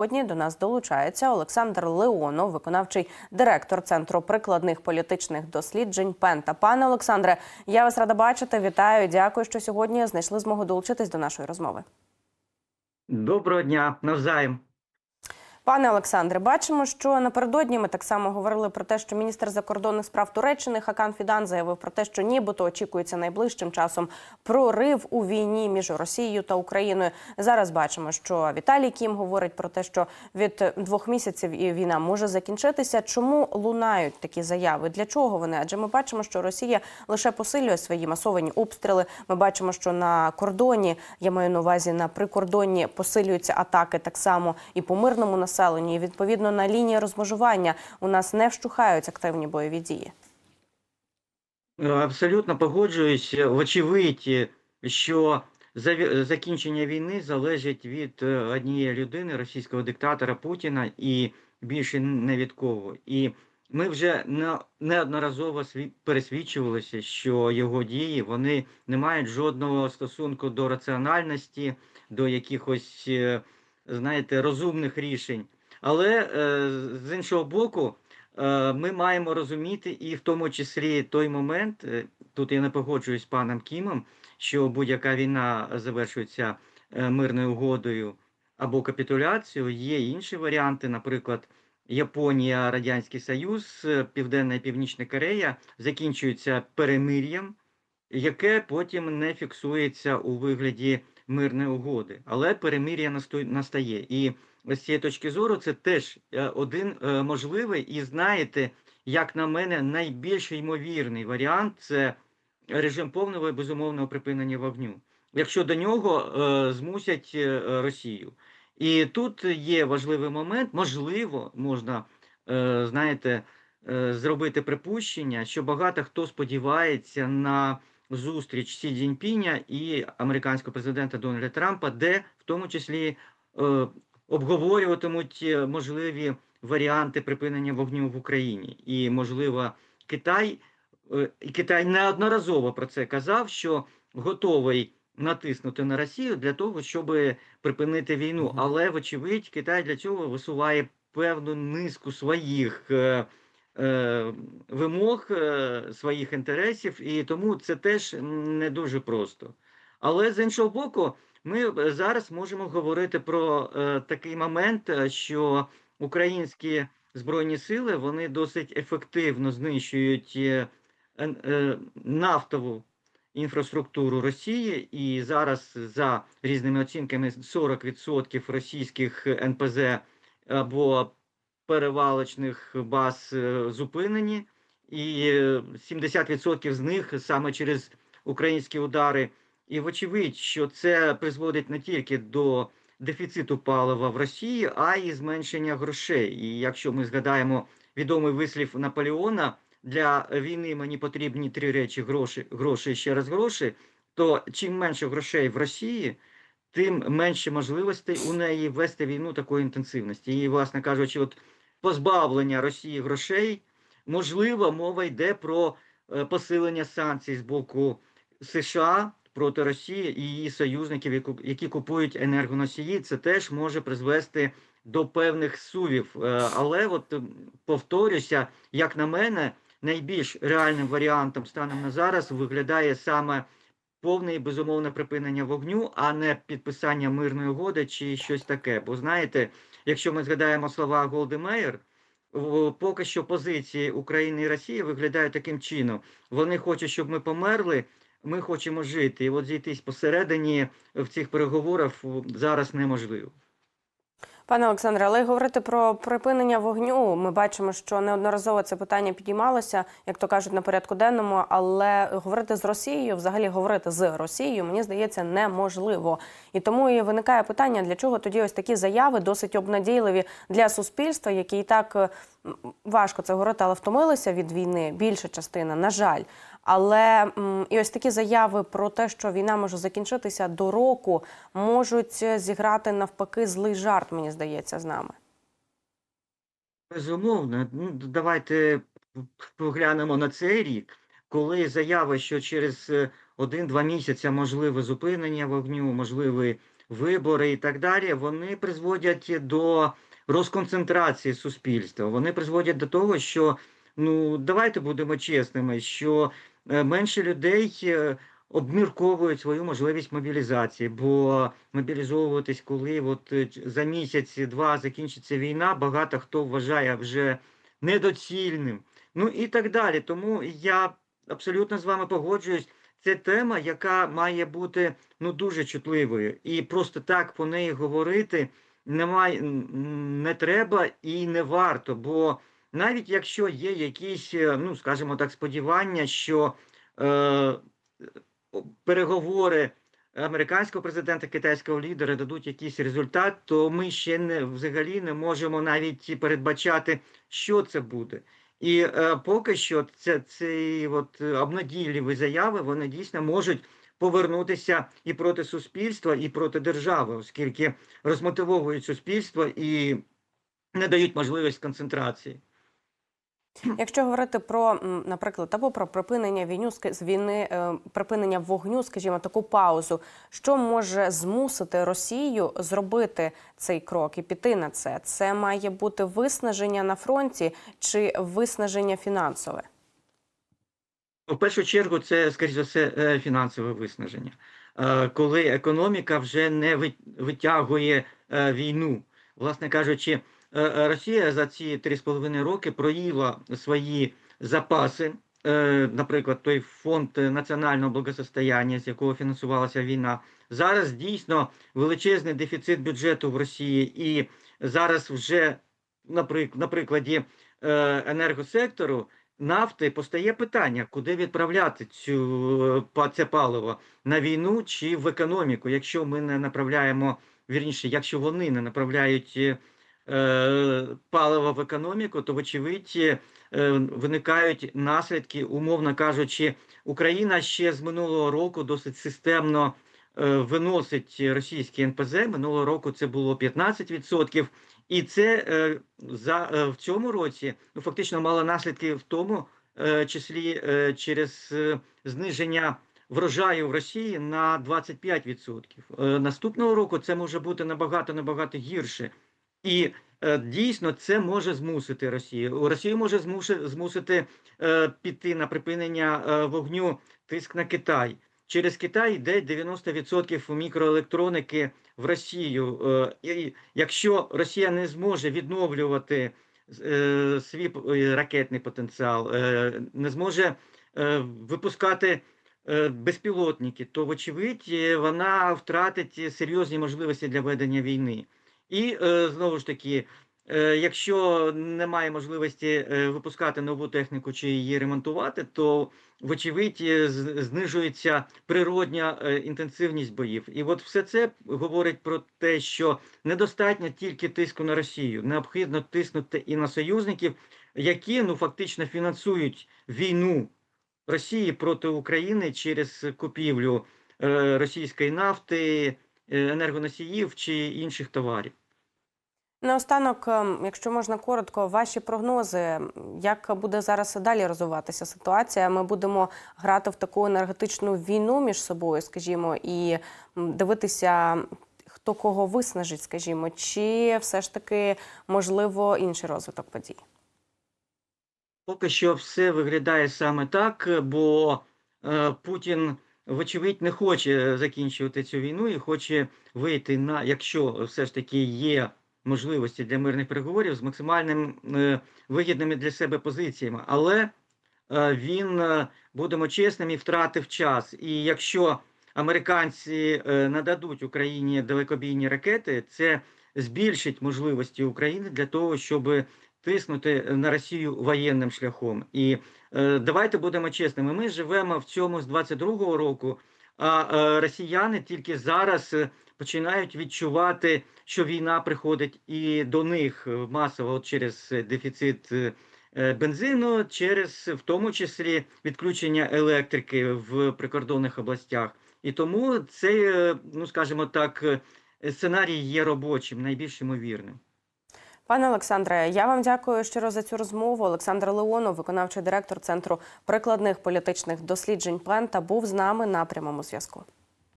Сьогодні до нас долучається Олександр Леонов, виконавчий директор Центру прикладних політичних досліджень Пента. Пане Олександре, я вас рада бачити. Вітаю. Дякую, що сьогодні знайшли змогу долучитись до нашої розмови. Доброго дня, навзаєм. Пане Олександре, бачимо, що напередодні ми так само говорили про те, що міністр закордонних справ Туреччини Хакан Фідан заявив про те, що нібито очікується найближчим часом прорив у війні між Росією та Україною. Зараз бачимо, що Віталій Кім говорить про те, що від двох місяців і війна може закінчитися. Чому лунають такі заяви? Для чого вони? Адже ми бачимо, що Росія лише посилює свої масовані обстріли. Ми бачимо, що на кордоні я маю на увазі на прикордонні посилюються атаки так само і по мирному населенню. І відповідно на лінії розмежування у нас не вщухають активні бойові дії. Е, Абсолютно погоджуюсь. Вочевидь, що закінчення війни залежить від е, однієї людини, російського диктатора Путіна, і більше не від кого. І ми вже неодноразово пересвідчувалися, що його дії вони не мають жодного стосунку до раціональності, до якихось, е, знаєте, розумних рішень. Але е, з іншого боку, Е, ми маємо розуміти, і в тому числі той момент, е, тут я не погоджуюсь з паном Кімом, що будь-яка війна завершується мирною угодою або капітуляцією. Є інші варіанти, наприклад, Японія, Радянський Союз, Південна і Північна Корея закінчуються перемир'ям, яке потім не фіксується у вигляді мирної угоди. Але перемир'я настає. І з цієї точки зору це теж е, один е, можливий, і знаєте, як на мене, найбільш ймовірний варіант це режим повного і безумовного припинення вогню, якщо до нього е, змусять Росію. І тут є важливий момент, можливо, можна, знаєте, зробити припущення, що багато хто сподівається на зустріч Сі Цзіньпіня і американського президента Дональда Трампа, де в тому числі обговорюватимуть е, можливі варіанти припинення вогню в Україні. І, можливо, Китай, е, і Китай неодноразово про це казав, що готовий натиснути на Росію для того, щоб припинити війну. Але, вочевидь, Китай для цього висуває певну низку своїх. е, е, Вимог е, своїх інтересів, і тому це теж не дуже просто. Але з іншого боку, ми е, зараз можемо говорити про е, такий момент, е, що українські збройні сили вони досить ефективно знищують е, е, нафтову інфраструктуру Росії, і зараз за різними оцінками 40% російських НПЗ або перевалочних баз е, зупинені, і е, 70% з них саме через українські удари. І вочевидь, що це призводить не тільки до дефіциту палива в Росії, а й зменшення грошей. І якщо ми згадаємо відомий вислів Наполеона, для війни мені потрібні три речі: гроші, гроші ще раз гроші. То чим менше грошей в Росії, тим менше можливостей у неї вести війну такої інтенсивності. І, власне кажучи, от позбавлення Росії грошей, можливо, мова йде про е, посилення санкцій з боку США проти Росії і її союзників, які купують енергоносії. Це теж може призвести до певних сувів. Е, Але от повторюся, як на мене, найбільш реальним варіантом станом на зараз виглядає саме повне і безумовне припинення вогню, а не підписання мирної угоди чи щось таке. Бо знаєте, якщо ми згадаємо слова Голди поки що позиції України і Росії виглядають таким чином. Вони хочуть, щоб ми померли. Ми хочемо жити, і от зійтись посередині в цих переговорах зараз неможливо. Пане Олександре, але говорити про припинення вогню. Ми бачимо, що неодноразово це питання підіймалося, як то кажуть, на порядку денному. Але говорити з Росією, взагалі говорити з Росією, мені здається, неможливо. І тому і виникає питання, для чого тоді ось такі заяви досить обнадійливі для суспільства, які і так е, важко це говорити, але втомилися від війни. Більша частина, на жаль. Але і ось такі заяви про те, що війна може закінчитися до року, можуть зіграти навпаки злий жарт, мені здається, з нами. Безумовно, ну давайте поглянемо на цей рік, коли заява, що через е, один-два місяця можливе зупинення вогню, можливий вибори і так далі, вони призводять до розконцентрації суспільства. Вони призводять до того, що ну давайте будемо чесними, що менше людей е, обмірковують свою можливість мобілізації, бо мобілізовуватись, коли от е, за місяць-два закінчиться війна, багато хто вважає вже недоцільним. Ну і так далі. Тому я абсолютно з вами погоджуюсь. Це тема, яка має бути ну дуже чутливою, і просто так по неї говорити немає, не треба і не варто. Бо навіть якщо є якісь, е, ну скажімо так, сподівання, що е, переговори американського президента, китайського лідера дадуть якийсь результат, то ми ще не взагалі не можемо навіть передбачати, що це буде. І е, поки що це ці от е, обнадійливі заяви вони дійсно можуть повернутися і проти суспільства, і проти держави, оскільки розмотивовують суспільство і не дають можливість концентрації. Якщо говорити про, наприклад, або про припинення війну з війни, е, припинення вогню, скажімо, таку паузу, що може змусити Росію зробити цей крок і піти на це? Це має бути виснаження на фронті чи виснаження фінансове? В першу чергу, це, скоріш за все, е, фінансове виснаження, Е, коли економіка вже не витягує війну. Власне кажучи, Росія за ці 3,5 роки проїла свої запаси. Е, Наприклад, той фонд національного благосостояння, з якого фінансувалася війна. Зараз дійсно величезний дефіцит бюджету в Росії, і зараз вже, на прикладі е, енергосектору, нафти постає питання, куди відправляти цю е, це паливо на війну чи в економіку, якщо ми не направляємо вірніше, якщо вони не направляють е, е, в економіку, то вочевидь е, виникають наслідки, умовно кажучи, Україна ще з минулого року досить системно е, виносить російські НПЗ. Минулого року це було 15%. І це за в цьому році ну фактично мало наслідки в тому числі через зниження врожаю в Росії на 25%. Е, наступного року це може бути набагато набагато гірше. І е, дійсно це може змусити Росію. Росію може змусити е, піти на припинення е, вогню тиск на Китай. Через Китай йде 90% мікроелектроніки в Росію. І якщо Росія не зможе відновлювати свій ракетний потенціал, не зможе випускати безпілотники, то вочевидь вона втратить серйозні можливості для ведення війни. І е, знову ж таки, е, якщо немає можливості е, випускати нову техніку чи її ремонтувати, то вочевидь знижується природня інтенсивність боїв. І от все це говорить про те, що недостатньо тільки тиску на Росію, необхідно тиснути і на союзників, які ну фактично фінансують війну Росії проти України через купівлю російської нафти, енергоносіїв чи інших товарів. Наостанок, ем, якщо можна коротко, ваші прогнози, як буде зараз далі розвиватися ситуація? Ми будемо грати в таку енергетичну війну між собою, скажімо, і дивитися, хто кого виснажить, скажімо, чи все ж таки можливо інший розвиток подій? Поки що все виглядає саме так, бо е, Путін, вочевидь, не хоче закінчувати цю війну і хоче вийти на, якщо все ж таки є можливості для мирних переговорів з максимальним е, вигідними для себе позиціями. Але е, він, е, будемо чесними, втратив час. І якщо американці нададуть Україні далекобійні ракети, це збільшить можливості України для того, щоб тиснути на Росію воєнним шляхом. І давайте будемо чесними. Ми живемо в цьому з 22-го року, а росіяни тільки зараз починають відчувати, що війна приходить і до них масово через дефіцит. е, Бензину через в тому числі відключення електрики в прикордонних областях, і тому цей, е, ну скажімо так, е, сценарій є робочим, найбільш ймовірним. Пане Олександре, я вам дякую щиро за цю розмову. Олександр Леонов, виконавчий директор Центру прикладних політичних досліджень Пента, був з нами на прямому зв'язку.